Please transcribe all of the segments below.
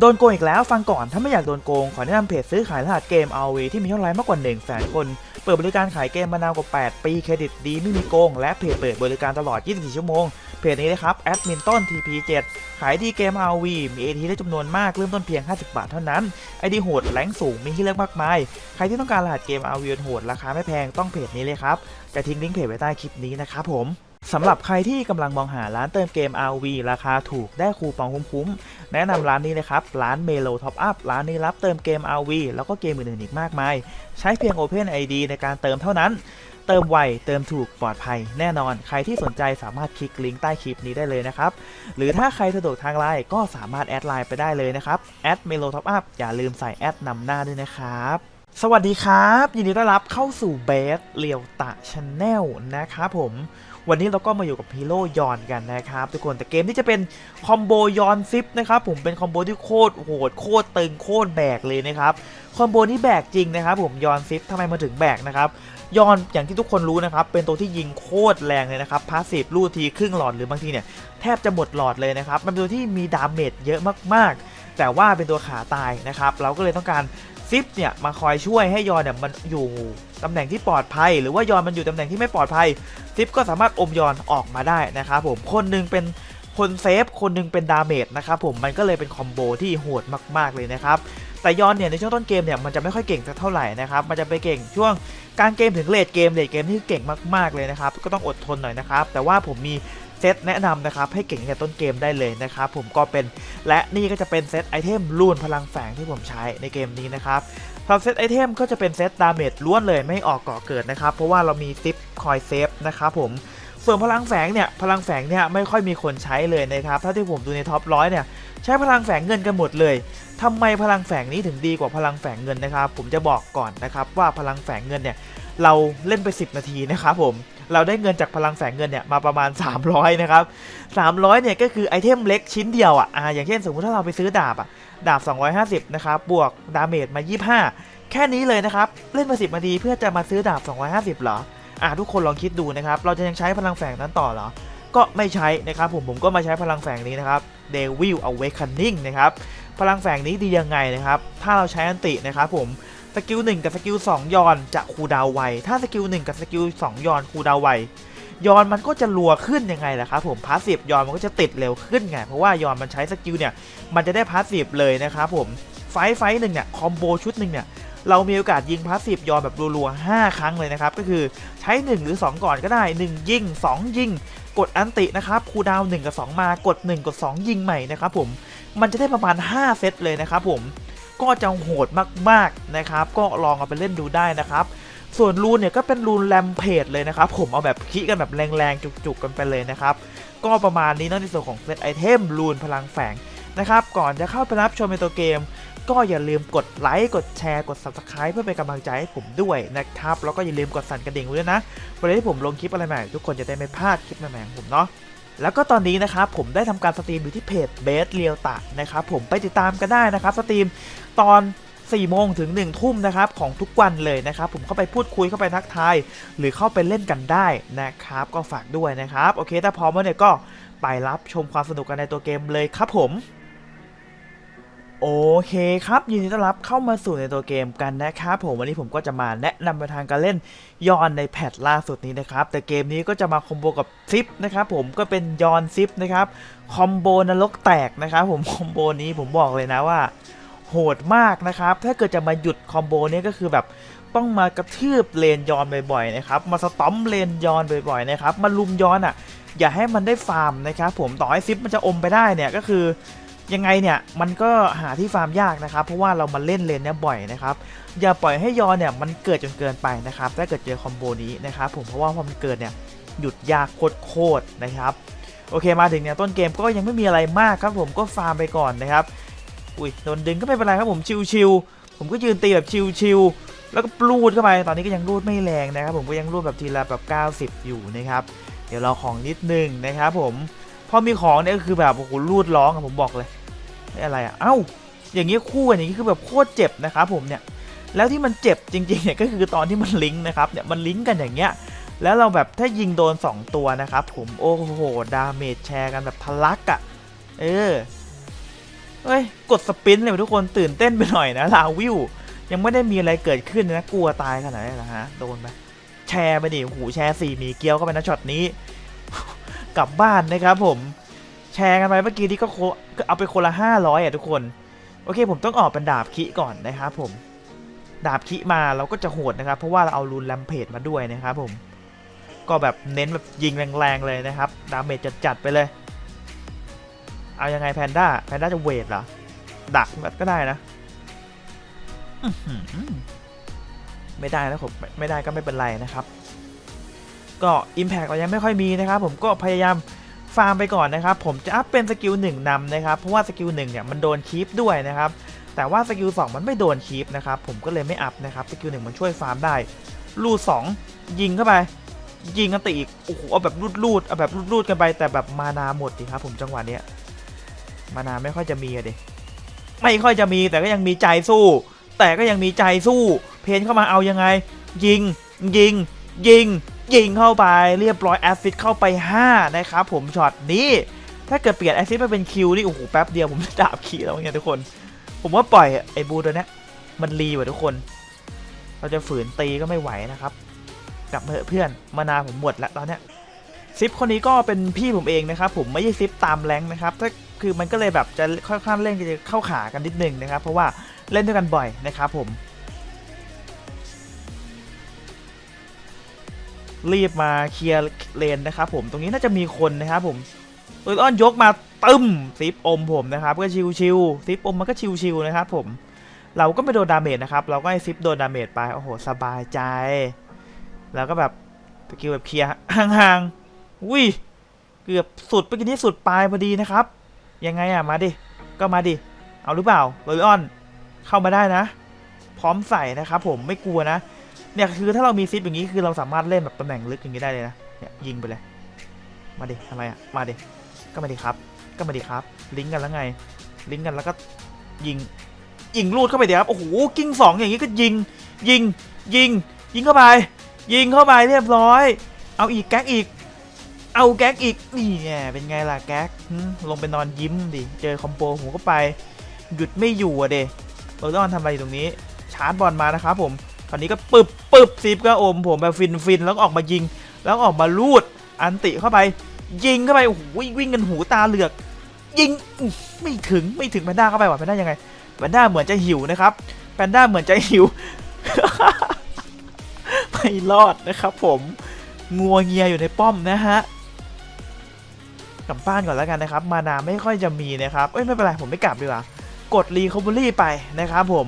โดนโกงอีกแล้วฟังก่อนถ้าไม่อยากโดนโกง ขอแนะนำเพจซื้อขายรหัสเกม RV ที่มียอดไลค์มากกว่า1แสนคน เปิดบริการขายเกมมานานกว่า 8 ปีเครดิตดีไม่มีโกง และเพจเปิดบริการตลอด 24 ชั่วโมง เพจนี้นะครับแอดมินต้น TP7 ขายดีเกม RV มี AT ได้จำนวนมากเริ่มต้นเพียง 50 บาทเท่านั้น ไอดีโหดแรงสูงมีให้เลือกมากมาย ใครที่ต้องการรหัสเกม RV โหดราคาไม่แพงต้องเพจนี้เลยครับจะทิ้งลิงก์เพจไว้ใต้คลิปนี้นะครับผม สำหรับใครที่กำลังมองหาร้านเติมเกม RV ราคาถูกได้คูปองคุ้มๆ แนะนำร้านนี้เลยครับ ร้าน Melo Top Up ร้านนี้รับเติมเกม RV แล้วก็เกมอื่นๆอีกมากมาย ใช้เพียง Open ID ในการเติมเท่านั้น เติมไว เติมถูกปลอดภัย แน่นอน ใครที่สนใจสามารถคลิกลิงก์ใต้คลิปนี้ได้เลยนะครับ หรือถ้าใครสะดวกทางไลน์ก็สามารถแอดไลน์ไปได้เลยนะครับแอด Melo Top Up อย่าลืมใส่แอดนำหน้าด้วยนะครับสวัสดีครับ ยินดีต้อนรับเข้าสู่เบสเลียวตะชาแนลนะครับผม วันนี้เราก็มาอยู่กับฮีโร่ยอนกันนะครับทุกคนแต่เกมที่จะเป็นคอมโบยอนซิปนะครับผมเป็นคอมโบที่โคตรโหดโคตรตึงโคตรแบกเลยนะครับคอมโบนี้แบกจริงนะครับผมยอนซิปทำไมมาถึงแบกนะครับยอนอย่างที่ทุกคนรู้นะครับเป็นตัวที่ยิงโคตรแรงเลยนะครับพาสซีฟลูดทีครึ่งหลอดหรือบางทีเนี่ยแทบจะหมดหลอดเลยนะครับมันเป็นตัวที่มีดาเมจเยอะมากๆ แต่ว่าเป็นตัวขาตายนะครับเราก็เลยต้องการ ซิปเนี่ยมาคอยช่วยให้ยอนเนี่ยมันอยู่ตำแหน่งที่ปลอดภัย หรือว่ายอนมันอยู่ตำแหน่งที่ไม่ปลอดภัยซิปก็สามารถอมยอนออกมาได้นะครับผมคนหนึงเป็นคนเซฟคนหนึงเป็นดาเมจนะครับผมมันก็เลยเป็นคอมโบที่โหดมากๆเลยนะครับแต่ยอนเนี่ยในช่วงต้นเกมเนี่ยมันจะไม่ค่อยเก่งสักเท่าไหร่นะครับมันจะไปเก่งช่วงกลางเกมถึงเลดเกมเลดเกมที่เก่งมากๆเลยนะครับก็ต้องอดทนหน่อยนะครับแต่ว่าผมมี เซตแนะนำนะครับให้เก่งตั้งแต่ต้นเกมได้เลยนะครับผมก็เป็นและนี่ก็จะเป็นเซตไอเทมลูนพลังแฝงที่ผมใช้ในเกมนี้นะครับสำหรับเซตไอเทมก็จะเป็นเซตดาเมจล้วนเลยไม่ออกก่อเกิดนะครับเพราะว่าเรามีซิปคอยเซฟนะครับผมส่วนพลังแฝงเนี่ยพลังแฝงเนี่ยไม่ค่อยมีคนใช้เลยนะครับถ้าที่ผมดูในท็อปร้อยเนี่ยใช้พลังแฝงเงินกันหมดเลยทำไมพลังแฝงนี้ถึงดีกว่าพลังแฝงเงินนะครับ ผมจะบอกก่อนนะครับว่าพลังแฝงเงินเนี่ย เราเล่นไป 10 นาทีนะครับผมเราได้เงินจากพลังแฝงเงินเนี่ยมาประมาณ 300 นะครับ 300 เนี่ยก็คือไอเทมเล็กชิ้นเดียวอะอ่าอย่างเช่นสมมติถ้าเราไปซื้อดาบอะดาบ 250 นะครับ บวกดาเมจมา 25 แค่นี้เลยนะครับ เล่นมา 10 นาทีเพื่อจะมาซื้อดาบ 250 เหรอ อ่าทุกคนลองคิดดูนะครับ เราจะยังใช้พลังแฝงนั้นต่อเหรอ ก็ไม่ใช้นะครับผมผมก็มาใช้พลังแฝงนี้นะครับ Devil Awakening นะครับ พลังแฝงนี้ดียังไงนะครับ ถ้าเราใช้อันตินะครับผม สกิล1กับสกิล2ยอนจะคูดาวไว ถ้าสกิล1กับสกิล2ยอนคูดาวไวยอนมันก็จะรัวขึ้นยังไงล่ะครับผมพาสซีฟยอนมันก็จะติดเร็วขึ้นไง เพราะว่ายอนมันใช้สกิลเนี่ย มันจะได้พาสซีฟเลยนะครับผม ไฟไฟหนึ่งเนี่ย คอมโบชุดหนึ่งเนี่ย เรามีโอกาสยิงพาสซีฟยอนแบบรัวๆ 5 ครั้งเลยนะครับ ก็คือใช้ 1 หรือ 2 ก่อนก็ได้ 1 ยิง 2 ยิง กดอันตินะครับคูดาวน์1กับ 2 มากด 1 กด 2 ยิงใหม่นะครับผม มันจะได้ประมาณ 5 เซตเลยนะครับผม ก็จะโหดมากๆนะครับ ก็ลองเอาไปเล่นดูได้นะครับ ส่วนรูนเนี่ยก็เป็นรูนแรมเพจเลยนะครับ ผมเอาแบบคิกันแบบแรงๆ จุกๆกันไปเลยนะครับ ก็ประมาณนี้นะในส่วนของเซตไอเทมรูนพลังแฝงนะครับ ก่อนจะเข้าไปรับชมในตัวเกม ก็อย่าลืมกดไลค์ กดแชร์ กด subscribe เพื่อเป็นกำลังใจให้ผมด้วยนะครับ แล้วก็อย่าลืมกดสั่นกระดิ่งไว้ด้วยนะเวลาที่ผมลงคลิปอะไรใหม่ทุกคนจะได้ไม่พลาดคลิปใหม่ๆของผมเนาะ แล้วก็ตอนนี้นะครับผมได้ทำการสตรีมอยู่ที่เพจเบสเรียวตะนะครับผมไปติดตามกันได้นะครับสตรีมตอน4โมงถึง1ทุ่มนะครับของทุกวันเลยนะครับผมเข้าไปพูดคุยเข้าไปทักทายหรือเข้าไปเล่นกันได้นะครับ ก็ฝากด้วยนะครับ โอเคถ้าพร้อมแล้วเนี่ยก็ไปรับชมความสนุกกันในตัวเกมเลยครับผม โอเคครับ ยินดีต้อนรับเข้ามาสู่ในตัวเกมกันนะครับผมวันนี้ผมก็จะมาแนะนำไปทางการเล่นยอนในแพทล่าสุดนี้นะครับ แต่เกมนี้ก็จะมาคอมโบกับซิปนะครับผมก็เป็นยอนซิปนะครับคอมโบนรกแตกนะครับผมคอมโบนี้ผมบอกเลยนะว่า โหดมากนะครับ ถ้าเกิดจะมาหยุดคอมโบนี้ก็คือแบบต้องมากระทืบเลนยอนบ่อยๆนะครับมาสตอมเลนยอนบ่อยๆนะครับมาลุมยอนอะ อย่าให้มันได้ฟาร์มนะครับผมต่อให้ซิปมันจะอมไปได้เนี่ยก็คือ ยังไงเนี่ยมันก็หาที่ฟาร์มยากนะครับ เพราะว่าเรามาเล่นเลนเนี้ยบ่อยนะครับอย่าปล่อยให้ยอเนี่ยมันเกิดจนเกินไปนะครับถ้าเกิดเจอคอมโบนี้นะครับผมเพราะว่าพอมันเกิดเนี่ยหยุดยากโคตรๆนะครับโอเคมาถึงเนี่ยต้นเกมก็ยังไม่มีอะไรมากครับผมก็ฟาร์มไปก่อนนะครับอุ้ยโดนดึงก็ไม่เป็นไรครับผมชิวๆผมก็ยืนตีแบบชิวๆแล้วก็รูดเข้าไปตอนนี้ก็ยังรูดไม่แรงนะครับ ผมก็ยังรูดแบบทีละแบบ 90 อยู่นะครับเดี๋ยวเราของนิดนึงนะครับผมพอมีของเนี่ยก็คือแบบโอ้โหรูดร้องผมบอกเลย อะไรอะเอ้า อย่างนี้คู่กันอย่างนี้คือแบบโคตรเจ็บนะครับผมเนี่ย แล้วที่มันเจ็บจริงๆเนี่ยก็คือตอนที่มันลิงก์นะครับเนี่ยมันลิงก์กันอย่างเงี้ย แล้วเราแบบถ้ายิงโดน 2 ตัวนะครับผมโอ้โหดาเมจแชร์กันแบบทะลักอะ่ะ เออ เฮ้ยกดสปินเลยทุกคนตื่นเต้นไปหน่อยนะลาวิวยังไม่ได้มีอะไรเกิดขึ้นนะกลัวตายขนาดนี้นนะฮะโดนไปแชร์ไปดิหูแชร์สี่มีเกี้ยวเข้าไปนะช็อตนี้ กลับบ้านนะครับผม ชร์กันไปเมื่อกี้ที่ก็โคก็เอาไปคนละห้าร้อยอะทุกคน โอเคผมต้องออกเป็นดาบคิก่อนนะครับผม ดาบคิมาเราก็จะโหดนะครับ เพราะว่าเราเอารูนแลมเพจมาด้วยนะครับผม ก็แบบเน้นแบบยิงแรงๆเลยนะครับ ดาเมจจัดๆไปเลย เอายังไงแพนด้า แพนด้าจะเวทเหรอ ดักก็ได้นะไม่ได้นะผมไมไม่ได้ก็ไม่เป็นไรนะครับ ก็ Impact เรายังไม่ค่อยมีนะครับ ผมก็พยายาม ฟาร์มไปก่อนนะครับ ผมจะอัพเป็นสกิล1นำนะครับ เพราะว่าสกิล1เนี่ยมันโดนคีปด้วยนะครับ แต่ว่าสกิล2มันไม่โดนคีปนะครับ ผมก็เลยไม่อัพนะครับ สกิล1มันช่วยฟาร์มได้ ลูด2ยิงเข้าไป ยิงกันตีอีก โอ้โห เอาแบบรูดๆ เอาแบบรูดๆกันไป แต่แบบมานาหมดดิครับ ผมจังหวะเนี้ย มานาไม่ค่อยจะมีอะดิ ไม่ค่อยจะมีแต่ก็ยังมีใจสู้ แต่ก็ยังมีใจสู้ เพนเข้ามาเอายังไง ยิง ยิง ยิง ยิงเข้าไปเรียบร้อยแอสซิดเข้าไป 5 นะครับผมช็อตนี้ถ้าเกิดเปลี่ยนแอสซิดมาเป็นคิวนี่โอ้โหแป๊บเดียวผมจะดาบขี่แล้วเนี่ยทุกคน ผมว่าปล่อยไอ้บูตัวเนี้ยมันรีว่ะทุกคน เราจะฝืนตีก็ไม่ไหวนะครับ กลับมาเถื่อนมานาผมหมดแล้วตอนเนี้ยซิปคนนี้ก็เป็นพี่ผมเองนะครับผมไม่ใช่ซิปตามแรงนะครับถ้าคือมันก็เลยแบบจะค่อนข้างเล่นจะเข้าขากันนิดนึงนะครับ เพราะว่าเล่นด้วยกันบ่อยนะครับผม รีบมาเคลียร์เลนนะครับผมตรงนี้น่าจะมีคนนะครับผมโดยอ้อนยกมาตึมซิปอมผมนะครับก็ชิวๆซิปอมมันก็ชิวๆนะครับผมเราก็ไม่โดนดาเมจนะครับเราก็ให้ซิปโดนดาเมจไปโอ้โหสบายใจ แล้วก็แบบสกิลแบบเคลียร์ห่างๆอุ้ยเกือบสุดไปกินที่สุดปลายพอดีนะครับ ยังไงอะมาดิก็มาดิเอาหรือเปล่าโรยออนเข้ามาได้นะ พร้อมใส่นะครับผมไม่กลัวนะ เนี่ยคือถ้าเรามีซิปอย่างนี้คือเราสามารถเล่นแบบตำแหน่งลึกอย่างนี้ได้เลยนะเนี่ยยิงไปเลย มาดิทำไมอะมาดิก็มาดิครับ ก็มาดิครับ ลิงก์กันแล้วไง ลิงก์กันแล้วก็ยิงยิงลูดเข้าไปเดี๋ยวครับโอ้โหกิ้งสองอย่างนี้ก็ยิง ยิงยิง ยิงเข้าไป ยิงเข้าไปเรียบร้อย เอาอีกแก๊กอีก เอาแก๊กอีกนี่ไงเป็นไงล่ะแก๊กลงไปนอนยิ้มดิเจอคอมโบผมก็ไปหยุดไม่อยู่อะเดโรดอนทำอะไรอยู่ตรงนี้ชาร์จบอลมานะครับผม ตอนนี้ก็ปึบปึบซิปก็อมผมแบบฟินฟินแล้วออกมายิง แล้วออกมาลูดอันติเข้าไป ยิงเข้าไปโอ้โหวิ่งกันหูตาเหลือก ยิงไม่ถึงไม่ถึงแพนด้าเข้าไปว่ะแพนด้ายังไงแพนด้าเหมือนจะหิวนะครับแพนด้าเหมือนจะหิวไม่รอดนะครับ ผมงัวเงียอยู่ในป้อมนะฮะกลับบ้านก่อนแล้วกันนะครับ มานาไม่ค่อยจะมีนะครับ เอ้ยไม่เป็นไรผมไม่กลับดีกว่ากดรีคอมบูรี่ไปนะครับผม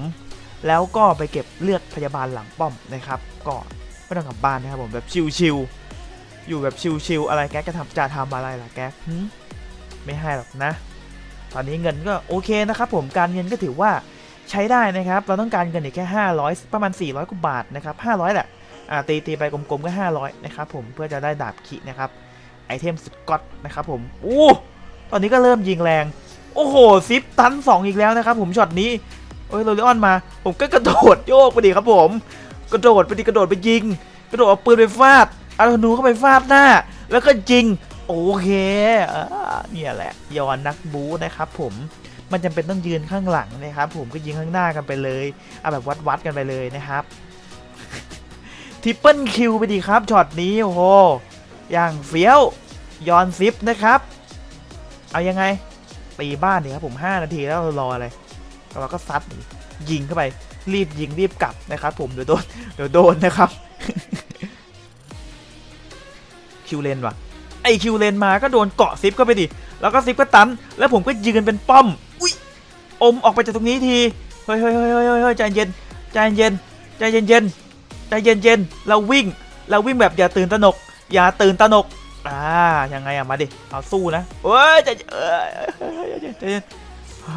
แล้วก็ไปเก็บเลือดพยาบาลหลังป้อมนะครับก็ไม่ต้องกลับบ้านนะครับผมแบบชิวๆอยู่แบบชิวๆอะไรแก๊กจะทำจะทำอะไรล่ะแก๊กไม่ให้หรอกนะ ตอนนี้เงินก็โอเคนะครับผมการเงินก็ถือว่าใช้ได้นะครับ เราต้องการเงินอีกแค่ 500 ประมาณ 400กว่าบาทนะครับ 500 แหละอ่าตีตีไปกลมๆก็ 500 นะครับผมเพื่อจะได้ดาบคินะครับไอเทมสกอตนะครับผมอู้ตอนนี้ก็เริ่มยิงแรง โอ้โหซิปตัน 2 อีกแล้วนะครับผมช็อตนี้ โอ้ยโรลิออนมา ผมก็กระโดดโยกไปดิครับผม กระโดดไปดิกระโดดไปยิง กระโดดเอาปืนไปฟาดเอาธนูเข้าไปฟาดหน้า แล้วก็ยิง โอเคอ่าเนี่ยแหละยอนนักบูนะครับผมมันจำเป็นต้องยืนข้างหลังนะครับ ผมก็ยิงข้างหน้ากันไปเลยเอาแบบวัดๆกันไปเลยนะครับทริปเปิลคิวไปดีครับช็อตนี้โอ้โหอย่างเฟี้ยวยอนซิปนะครับ เอายังไงตีบ้านดีครับผม 5 นาทีแล้วรออะไร เราก็ซัดยิงเข้าไปรีบยิงรีบกลับนะครับผมเดี๋ยวโดนเดี๋ยวโดนนะครับคิวเลนว่ะไอคิวเลนมาก็โดนเกาะซิปก็ไปดิแล้วก็ซิปก็ตัน แล้วผมก็ยืนเป็นป้อมอุ้ยอมออกไปจากตรงนี้ทีเฮ้ยเฮ้ยเฮ้ยเฮ้ยเฮ้ยใจเย็นใจเย็นใจเย็นเย็นใจเย็นเย็นเราวิ่งเราวิ่งแบบอย่าตื่นตระหนก อย่าตื่นตระหนกอ่ายังไงอะมาดิเอาสู้นะเอ้ยใจเย็นเอ้ยใจเย็น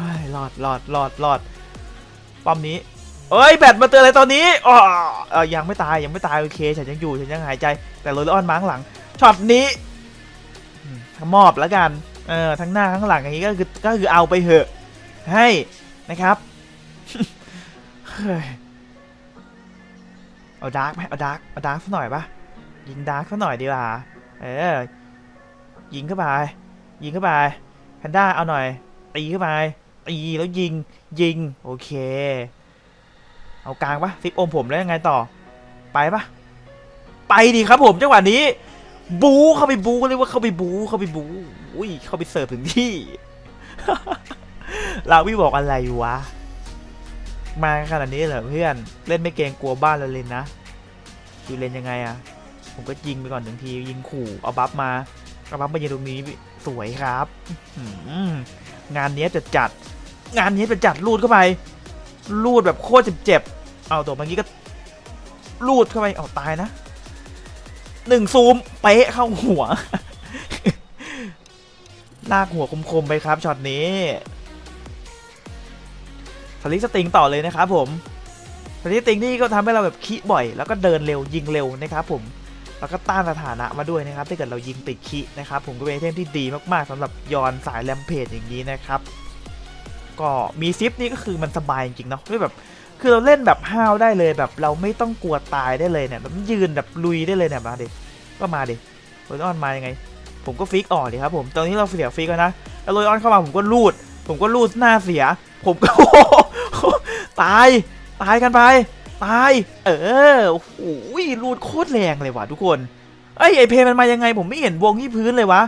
ใจเย็นเฮ้ยรอดรอดรอดรอดป้อมนี้ เอ้ยแบตมาเตือนอะไรตอนนี้อ๋อเออยังไม่ตายยังไม่ตายโอเคฉันยังอยู่ฉันยังหายใจ แต่โรลออนมาข้างหลังช็อตนี้มมอบแล้วกันเออทั้งหน้าทั้งหลังอย่างนี้ก็คือก็คือเอาไปเถอะ ให้นะครับเฮ้ยเอาดาร์กไหมเอาดาร์กเอาดาร์กสักหน่อยปะยิงดาร์กสักหน่อยดีกว่าเออยิงเข้าไปยิงเข้าไปแพนด้าเอาหน่อยตีเข้าไป ตีแล้วยิงยิง โอเค เอากลางปะซิปอมผมแล้วยังไงต่อ ไปปะไปดีครับผมจังหวะนี้ บูเข้าไปบูเรียกว่าเข้าไปบูเข้าไปบูอุ้ยเข้าไปเสิร์ฟถึงที่ลาวิบอกอะไรวะ มาขนาดนี้เหรอเพื่อน เล่นไม่เกรงกลัวบ้านเราเลยนะคือเล่นยังไงอะผมก็ยิงไปก่อนหนึ่งที ยิงขู่เอาบัฟมาเอาบัฟมายิงตรงนี้สวยครับงานเนี้ยจะจัด งานนี้จะจัดลูดเข้าไปลูดแบบโคตรเจ็บๆเอาตัวเมื่อกี้ก็ลูดเข้าไปเอาตายนะหนึ่งซูมเป๊ะเข้าหัว ลากหัวคมๆไปครับช็อตนี้สลิสติงต่อเลยนะครับผมสลิสติงนี่ก็ทำให้เราแบบคิบ่อย แล้วก็เดินเร็วยิงเร็วนะครับผมแล้วก็ต้านสถานะมาด้วยนะครับถ้าเกิดเรายิงติดคินะครับผมก็เป็นไอเทมที่ดีมากๆสำหรับยอนสายแรมเพจอย่างนี้นะครับ ก็มีซิปนี่ก็คือมันสบายจริงๆเนาะไม่แบบคือเราเล่นแบบห้าวได้เลยแบบเราไม่ต้องกลัวตายได้เลยเนี่ยแบบยืนแบบลุยได้เลยเนี่ยมาดิก็มาดิโรยออนมายังไง ผมก็ฟิกออกดิครับผมตอนนี้เราเสียฟิกแล้วนะแล้วโรยออนเข้ามาผมก็รูด ผมก็รูดหน้าเสีย ผมก็ตายตายกันไปตาย เออโอ้โหรูดโคตรแรงเลยว่ะทุกคนเอ้ยไอเพลมันมายังไง ผมไม่เห็นวงที่พื้นเลยวะ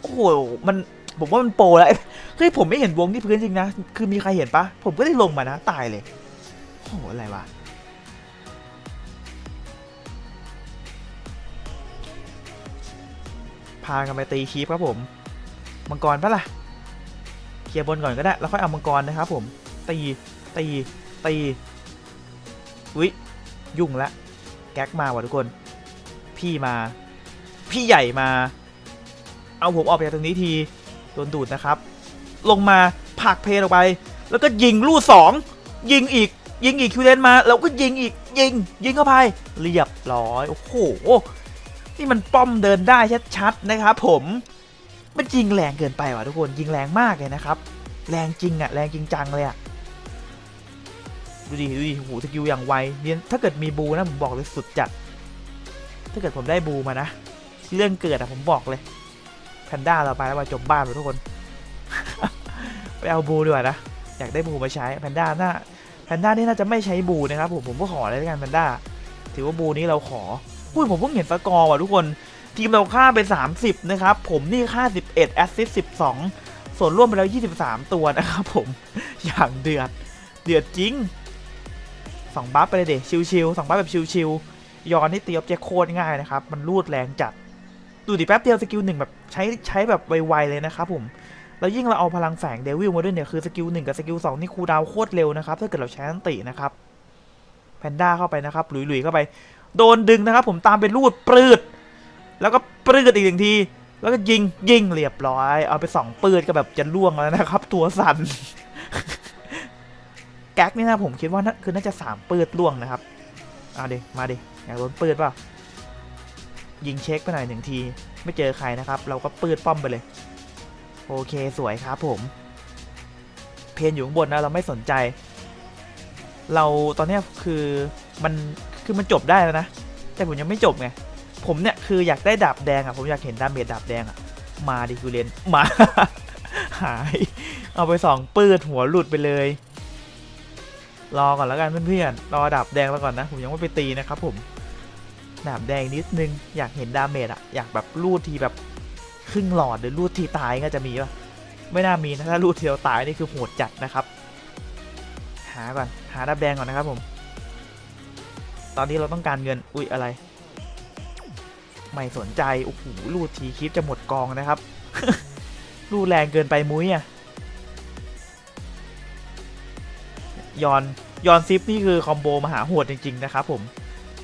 โอ้โหมัน ผมว่ามันโปรแล้วเฮ้ยผมไม่เห็นวงที่พื้นจริงนะ คือมีใครเห็นปะผมก็ได้ลงมานะตายเลยโอ้โหอะไรวะพากันไปตีคีปครับผมมังกรปะล่ะเคลียร์บนก่อนก็ได้แล้วค่อยเอามังกรนะครับผมตีตีตีอุ้ยยุ่งละแก๊กมาว่ะทุกคน พี่มา พี่ใหญ่มา เอาผมออกไปจากตรงนี้ที โดนดูดนะครับ ลงมาผักเพลออกไป แล้วก็ยิงลูดสองยิงอีก ยิงอีกคิวเลนมาแล้วก็ยิงอีกยิง ยิงเข้าไปเรียบร้อยโอ้โหนี่มันป้อมเดินได้ชัดๆนะครับผมมันยิงแรงเกินไปว่ะทุกคนยิงแรงมากเลยนะครับ แรงจริงอะแรงจริงจังเลยอะดูดิดูดิโหสกิลอย่างไวเนี่ยถ้าเกิดมีบูนะผมบอกเลยสุดจัด ถ้าเกิดผมได้บูมานะ เรื่องเกิดอะผมบอกเลย แพนด้าเราไปแล้วมาจบบ้านไปทุกคน ไปเอาบูดีกว่านะ อยากได้บูมาใช้แพนด้าน่าแพนด้านี่น่าจะไม่ใช้บูนะครับผมผมก็ขอเลยแล้วกันแพนด้าถือว่าบูนี้เราขออุ้ยผมเพิ่งเห็นสกอร์ว่ะทุกคน ทีมเราฆ่าไป 30 นะครับ ผมนี่ฆ่า 11 แอสซิสต์12 ส่วนร่วมไปแล้ว 23 ตัวนะครับผม อย่างเดือด เดือดจริงสองบัฟไปเลยเดชิวๆสองบัฟแบบชิวๆยอนนี่ตีออบเจกโคตรง่ายนะครับ มันรูดแรงจัด ดูดิแป๊บเดียวสกิลหนึ่งแบบใช้ใช้แบบไวๆเลยนะครับผม แล้วยิ่งเราเอาพลังแฝงเดวิลมาด้วยเนี่ยคือสกิลหนึ่งกับสกิลสองนี่คูดาวโคตรเร็วนะครับถ้าเกิดเราใช้อันตินะครับแพนด้าเข้าไปนะครับหลุยๆเข้าไป โดนดึงนะครับผมตามไปรูดปลืด แล้วก็ปลืดอีกหนึ่งที แล้วก็ยิงยิงเรียบร้อย เอาไปสองปืนก็แบบจะล่วงแล้วนะครับ ตัวสั่นแก๊กนี่นะผมคิดว่าน่าคือน่าจะสามปืนล่วงนะครับเอาดิมาดิอยากโดนปืนเปล่า ยิงเช็คไปหน่อยหนึ่งที ไม่เจอใครนะครับ เราก็ปืดป้อมไปเลย โอเคสวยครับผม เพนอยู่ข้างบนนะเราไม่สนใจ เราตอนนี้คือมันคือมันจบได้แล้วนะ แต่ผมยังไม่จบไง ผมเนี่ยคืออยากได้ดาบแดงอะผมอยากเห็นดาเมจดาบแดงอะ มาดิกูเรนมา หาย เอาไปสองปืดหัวหลุดไปเลยรอก่อนแล้วกันเพื่อนๆ รอดาบแดงแล้วก่อนนะ ผมยังไม่ไปตีนะครับผม ดาบแดงนิดนึง อยากเห็นดาเมจอะอยากแบบรูดทีแบบครึ่งหลอดหรือรูดทีตายก็จะมีปะไม่น่ามีนะถ้ารูดทีเดียวตายนี่คือโหดจัดนะครับ หาก่อนหาดาบแดงก่อนนะครับผม ตอนนี้เราต้องการเงินอุ๊ยอะไร ไม่สนใจโอ้โหรูดทีคลิปจะหมดกองนะครับรูดแรงเกินไปมุ้ยอะยอนยอนซิปนี่คือคอมโบมหาโหดจริง ๆ นะครับผม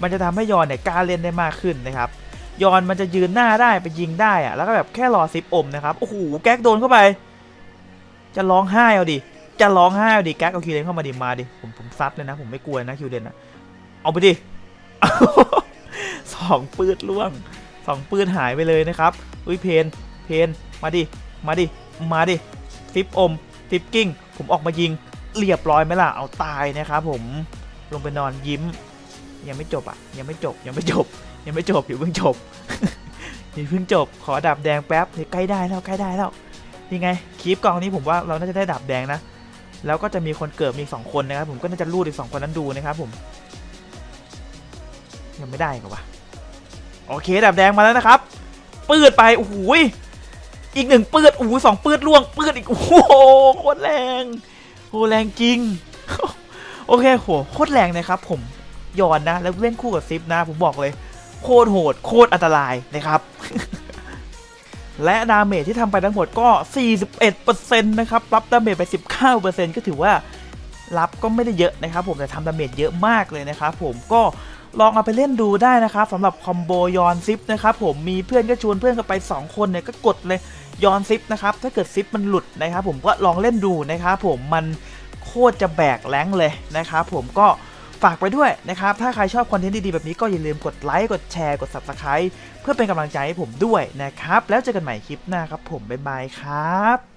มันจะทำให้ยอนเนี่ยกล้าเล่นได้มากขึ้นนะครับยอนมันจะยืนหน้าได้ไปยิงได้อะแล้วก็แบบแค่รอซิปอมนะครับโอ้โหแก๊กโดนเข้าไป จะร้องไห้เอาดิจะร้องไห้เอาดิแก๊กเอาคิวเลนเข้ามาดิมาดิผมผมซัดเลยนะ ผมไม่กลัวนะคิวเลนนะเอาไปดิสองปืดล่วงสองปืดหายไปเลยนะครับอุ้ยเพนเพนมาดิมาดิมาดิฟิปอมฟิปกิ้งผมออกมายิงเรียบร้อยไหมล่ะเอาตายนะครับผมลงไปนอนยิ้ม ยังไม่จบอะ ยังไม่จบ ยังไม่จบ ยังไม่จบอยู่เพิ่งจบอย่เพิ่งจบ ขอดับแดงแป๊บเฮ้ยใกล้ได้แล้วใกล้ได้แล้วนี่ไงคลิปกองนี้ผมว่าเราน่าจะได้ดับแดงนะ แล้วก็จะมีคนเกิดมีสองคนนะครับ ผมก็น่าจะรูดอีกสองคนนั้นดูนะครับผม ยังไม่ได้กับวะโอเคดับแดงมาแล้วนะครับ ปืดไปโอ้โหยอีกหนึ่งปืดโอ้โหสองปืดล่วงปืดอีกโอ้โหโคตรแรงโหแรงจริง โอเคโหโคตรแรงนะครับผม ยอนนะ แล้วเล่นคู่กับซิปนะ ผมบอกเลย โคตรโหด โคตรอันตรายนะครับ และดาเมจที่ทำไปทั้งหมดก็ 41%นะครับ รับดาเมจไป 19%ก็ถือว่ารับก็ไม่ได้เยอะนะครับ ผมแต่ทำดาเมจเยอะมากเลยนะครับผมก็ลองเอาไปเล่นดูได้นะครับสำหรับคอมโบยอนซิปนะครับผมมีเพื่อนก็ชวนเพื่อนกันไป 2 คนเนี่ยก็กดเลยยอนซิปนะครับถ้าเกิดซิปมันหลุดนะครับผมก็ลองเล่นดูนะครับผมมันโคตรจะแบกแรงเลยนะครับผมก็ ฝากไปด้วยนะครับ ถ้าใครชอบคอนเทนต์ดีๆ แบบนี้ก็อย่าลืมกดไลค์ กดแชร์ กด Subscribe เพื่อเป็นกำลังใจให้ผมด้วยนะครับ แล้วเจอกันใหม่คลิปหน้าครับผม บ๊ายบายครับ